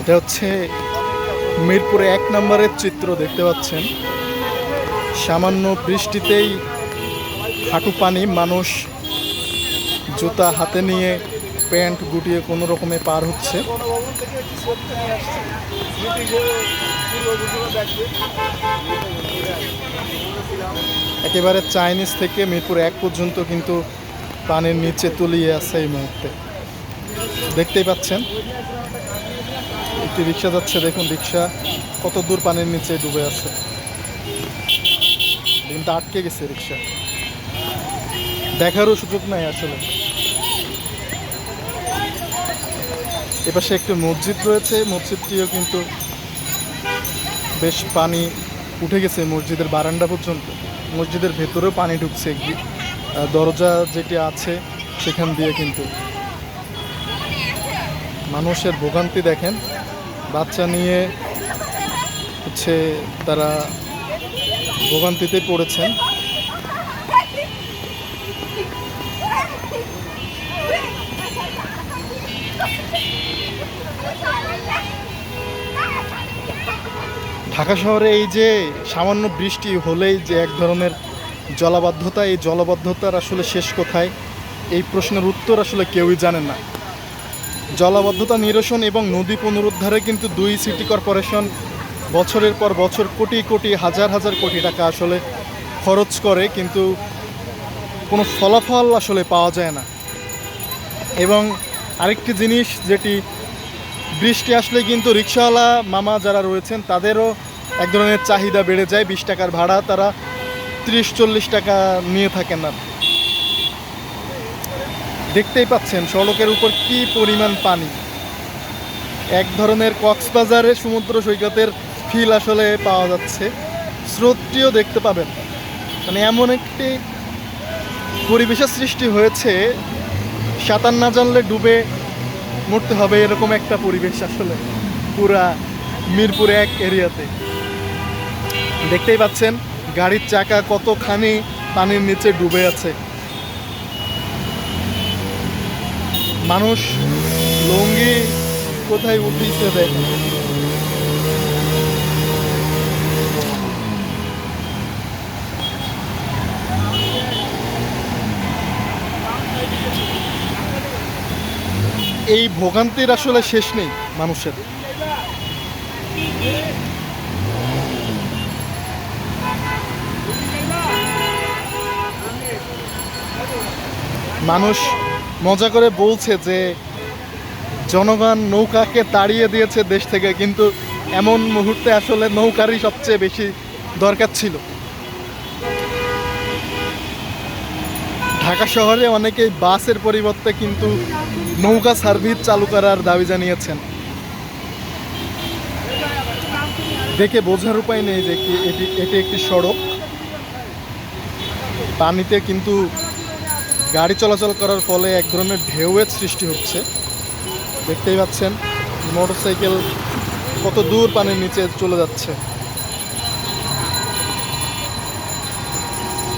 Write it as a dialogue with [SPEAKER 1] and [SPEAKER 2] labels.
[SPEAKER 1] এটা হচ্ছে মিরপুরে এক নম্বরের চিত্র দেখতে পাচ্ছেন। সামান্য বৃষ্টিতেই হাঁটু পানি মানুষ জুতা হাতে নিয়ে প্যান্ট গুটিয়ে কোনো রকমে পার হচ্ছে।
[SPEAKER 2] গণভবন থেকে একটি সত্য নিয়ে আসছে। স্মৃতি যে পূর্বপুরুষরা দেখবে
[SPEAKER 1] একেবারে চাইনিজ থেকে মিরপুর এক পর্যন্ত কিন্তু পানির নিচে তলিয়ে আছে এই মুহূর্তে। দেখতেই পাচ্ছেন। একটি রিক্সা যাচ্ছে, দেখুন রিক্সা কত দূর পানির নিচে ডুবে আছে। কিন্তু আটকে গেছে রিক্সা দেখারও সুযোগ নাই আসলে। এপাশে একটি মসজিদ রয়েছে, মসজিদটিও কিন্তু বেশ পানি উঠে গেছে মসজিদের বারান্দা পর্যন্ত। মসজিদের ভেতরেও পানি ঢুকছে দরজা যেটি আছে, সেখান দিয়ে কিন্তু মানুষের ভোগান্তি দেখেন। বাচ্চা নিয়ে হচ্ছে তারা ভোগান্তিতে পড়েছেন। ঢাকা শহরে এই যে সামান্য বৃষ্টি হলেই যে এক ধরনের জলাবদ্ধতা, এই জলাবদ্ধতার আসলে শেষ কোথায়? এই প্রশ্নের উত্তর আসলে কেউই জানে না। জলাবদ্ধতা নিরসন এবং নদী পুনরুদ্ধারে কিন্তু দুই সিটি কর্পোরেশন বছরের পর বছর কোটি কোটি, হাজার হাজার কোটি টাকা আসলে খরচ করে, কিন্তু কোনো ফলাফল আসলে পাওয়া যায় না। এবং আরেকটি জিনিস যেটি বৃষ্টি আসলে কিন্তু রিক্সাওয়ালা মামা যারা রয়েছেন, তাদেরও এক ধরনের চাহিদা বেড়ে যায়। বিশ টাকার ভাড়া, তারা ত্রিশ, চল্লিশ টাকা নিয়ে থাকেন না দেখতেই পাচ্ছেন সড়কের উপর কি পরিমাণ পানি। এক ধরনের কক্সবাজারে সমুদ্র সৈকতের ফিল আসলে পাওয়া যাচ্ছে। স্রোতটিও দেখতে পাবেন। মানে এমন একটি পরিবেশের সৃষ্টি হয়েছে, সাঁতার না জানলে ডুবে মরতে হবে এরকম একটা পরিবেশ আসলে পুরা মিরপুর এক এরিয়াতে। দেখতেই পাচ্ছেন, গাড়ির চাকা কতখানি পানির নিচে ডুবে আছে। মানুষ লুঙ্গি কোথায় উঠিয়েছে দেখ। এই ভোগান্তির আসলে শেষ নেই মানুষের। মানুষ মজা করে বলছে যে জনগণ নৌকাকে তাড়িয়ে দিয়েছে দেশ থেকে, কিন্তু এমন মুহূর্তে আসলে নৌকারই সবচেয়ে বেশি দরকার ছিল। ঢাকা শহরে অনেকেই বাসের পরিবর্তে কিন্তু নৌকা সার্ভিস চালু করার দাবি জানিয়েছেন। দেখে বোঝার উপায় নেই যে এটি এটি একটি সড়ক। পানিতে কিন্তু গাড়ি চলাচল করার ফলে এক ধরনের ঢেউয়ের সৃষ্টি হচ্ছে। দেখতেই পাচ্ছেন, মোটরসাইকেল কত দূর পানির নিচে চলে যাচ্ছে।